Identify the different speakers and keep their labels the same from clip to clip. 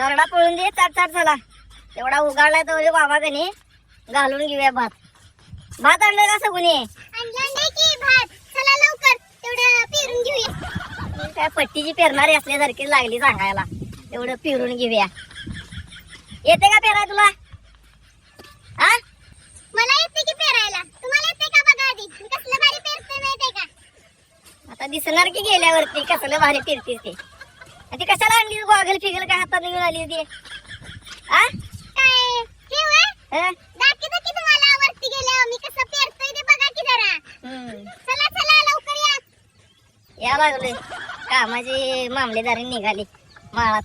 Speaker 1: तरडा पळून दे चाट चाट चला. तेवढा उगाडलाय तर बाबा कनी घालून घेऊया भात. भात आणलं का सगुनी? काय पट्टीची पेरणारी असल्यासारखी लागली सांगायला. एवढं पिरून घेऊया. येते का पेराय तुला? हा
Speaker 2: मला येते की पेरायला. तुम्हाला येते का बघा आधी? मी कसलं भारी पेरते माहितीये का?
Speaker 1: आता दिसणार की गेल्यावरती? कसलं भारी फिरतीस ते? ती कशाला आणली गॉगल फिगल काय हातात घेऊन आली ती? आ?
Speaker 2: काय हे? होय?
Speaker 1: हं?
Speaker 2: दाखवतो तुम्हाला वरती मी कसं पेरतोय ते बघा की जरा चला चला लवकर या
Speaker 1: या लागले कामाची मामलेदारी निघाली. माळात.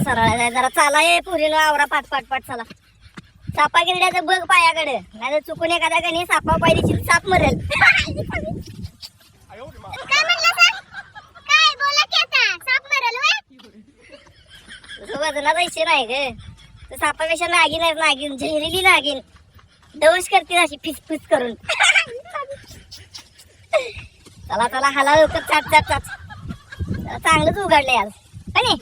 Speaker 1: सरळ जाय जरा चाला ये पुरीनं आवरा पाट पाट पाट चला. सापा गिरड्याचं बघ पायाकडे. नाही तर चुकून एखाद्या कणी सापा पाहिजे साप मरेल
Speaker 2: काय म्हणला सर काय बोला की आता साप मरल होय
Speaker 1: वजनाचा इच्छा नाही ग. तर सापापेक्षा नागिन आहे नागिन. नागिन. दवश करते अशी फिस फिस करून. चला चला हाला लवकर चाट चाट चाट. चांगलंच उघडलंय आज. आणि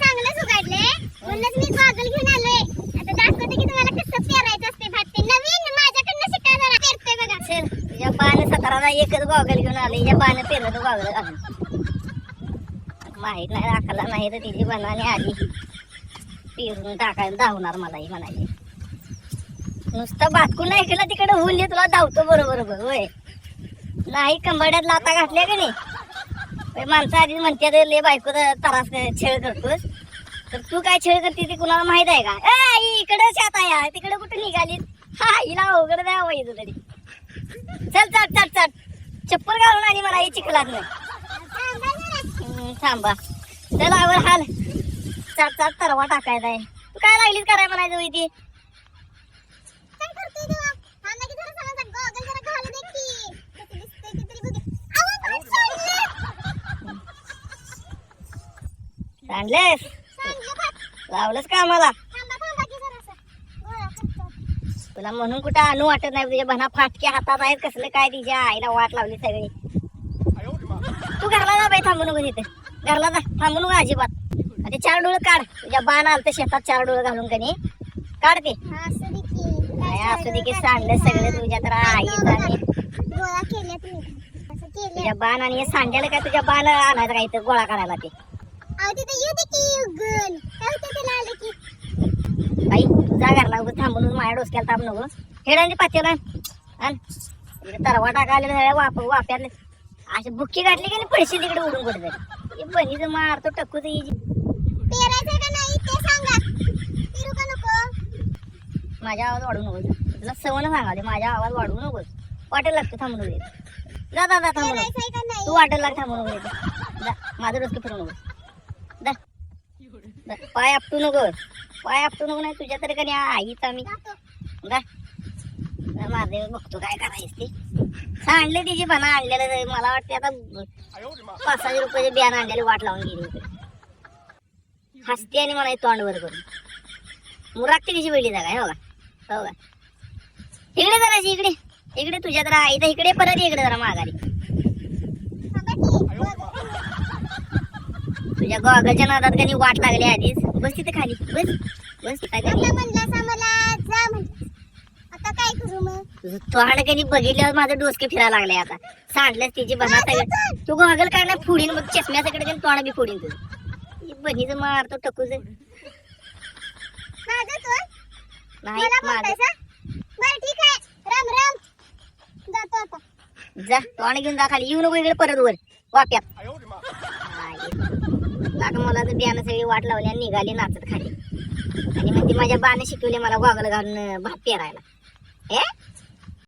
Speaker 2: चांगलंच उघडले म्हणूनच मी गॉगल घेऊन आलोय. आता दाखवते की तुम्हाला कसं पेरायचं असते भात ते. नवीन माझ्याकडनं शिका जरा पेरतोय बघा.
Speaker 1: चल तुझ्या पान सतराला एकच गॉगल घेऊन आले या पान पेरलं तर गॉगल घालून. माहीत नाही राखायला नाही तर तिची बनवाने आधी पेरून टाकायला धावणार मलाही म्हणायची नुसतं बातकून नाही केलं तिकडे हुल्ली तुला धावतो बरोबर बघ होय. नाही कंबड्यात लाता घातल्या का नाही? माणसं आधी म्हणते ले बायको तर तरास छेळ करतोस. तर तू काय छेळ करते ते कुणाला माहीत आहे का? ए आई इकडे शात आहे तिकडे कुठे निघाली? हा हिला अवघड द्यावं तुला चल चल चल चल. चप्पल घालून आणि मला हे चिखलात नाही थांबा. चल आवर हाल. चाट चाट तरवा टाकायचा आहे. तू काय लागलीच कराय म्हणायचं होई ती सांडलेस? लावलंस का आम्हाला? तुला म्हणून कुठं आणू वाटत नाही तुझ्या बना फाटके हातात आहेत कसले काय तिच्या आईला वाट लावली सगळी. तू घरला जा बाई थांबू नको तिथे. घरला जा थांबू नको अजिबात. आणि चार डोळ काढ. तुझ्या बाण आलं तर शेतात चार डोळ घालून कनी. काढ ते.
Speaker 2: हा असं दे की.
Speaker 1: काय असू दे की सांडलं सगळं तुझ्या तर आईच आणि
Speaker 2: गोळा केल्यात मी. असं केलं
Speaker 1: तुझ्या बाण आणि हे सांड्याला काय तुझ्या बाण आणायचं काय इथं गोळा करायला ते?
Speaker 2: अहो तिथे येऊ दे की उगल. काय होतं त्याला आलं की.
Speaker 1: बाई तुझा घरला उगं थांबून माझ्या डोसक्याला ताप नको. हेडांची पातेला आण. इकडे तरवा टाकायला वाप वाप्यातले अशी बुक्की घातली की नाही पडशी तिकडे उडून कुठे बनीचं मारतो टक्कू.
Speaker 2: पेरायचं का नाही ते सांगा. पेरू का नको?
Speaker 1: माझा आवाज वाढवू नकोस. तुला सवण सांगाले माझा आवाज वाढवू नकोस. वाटेल लागतो थांबू नको इथे. जा जा जा थांबू नको
Speaker 2: पेरायचंय का नाही?
Speaker 1: तू वाटेल लाग थांबू नको इथे. जा माझं डोसकं फिरू नकोस जा. पाय आपटू नकोस. पाय आपटू नको नाही तुझ्या तरी कधी आईच आम्ही जा. महादेव माझे बघतो काय करायचं ते. सांडले तिची पण आणलेलं मला वाटते आता पाच सहाशे रुपयाचे बियाणं आणलेले वाट लावून गेली हसते आणि मला हे तोंड वर करून. मुरागते तिची वेळी जागा हो का हो का? इकडे जराशी इकडे. इकडे तुझ्या जरा आई तर इकडे परत इकडे जरा माघारी. तुझ्या गोगाच्या नादात कधी वाट लागली आधीच. बस तिथे खाली. बस. बस. काय
Speaker 2: आता म्हणलास आम्हाला जा म्हणलं आता काय करू मग
Speaker 1: तुझं तोंड कधी बघितल्यावर माझं डोसके फिरायला लागले आता. सांडल्यास तिची बना सगळं तू गॉगल काय नाही फोडीन मग चष्म्याकडे कधी तोंड बी फोडीन तुझं. बनीचं मारतो टकूच
Speaker 2: तू?
Speaker 1: नाही
Speaker 2: आता.
Speaker 1: जा तोंड घेऊन जा खाली. येऊ नको इकडे परत वर. वाप्यात लाग मला तर बियाणं सगळी वाट लावली आणि निघाली नाचत खाली. आणि म्हणते माझ्या बाने शिकवले मला गॉगल घालून भात पेरायला. हे?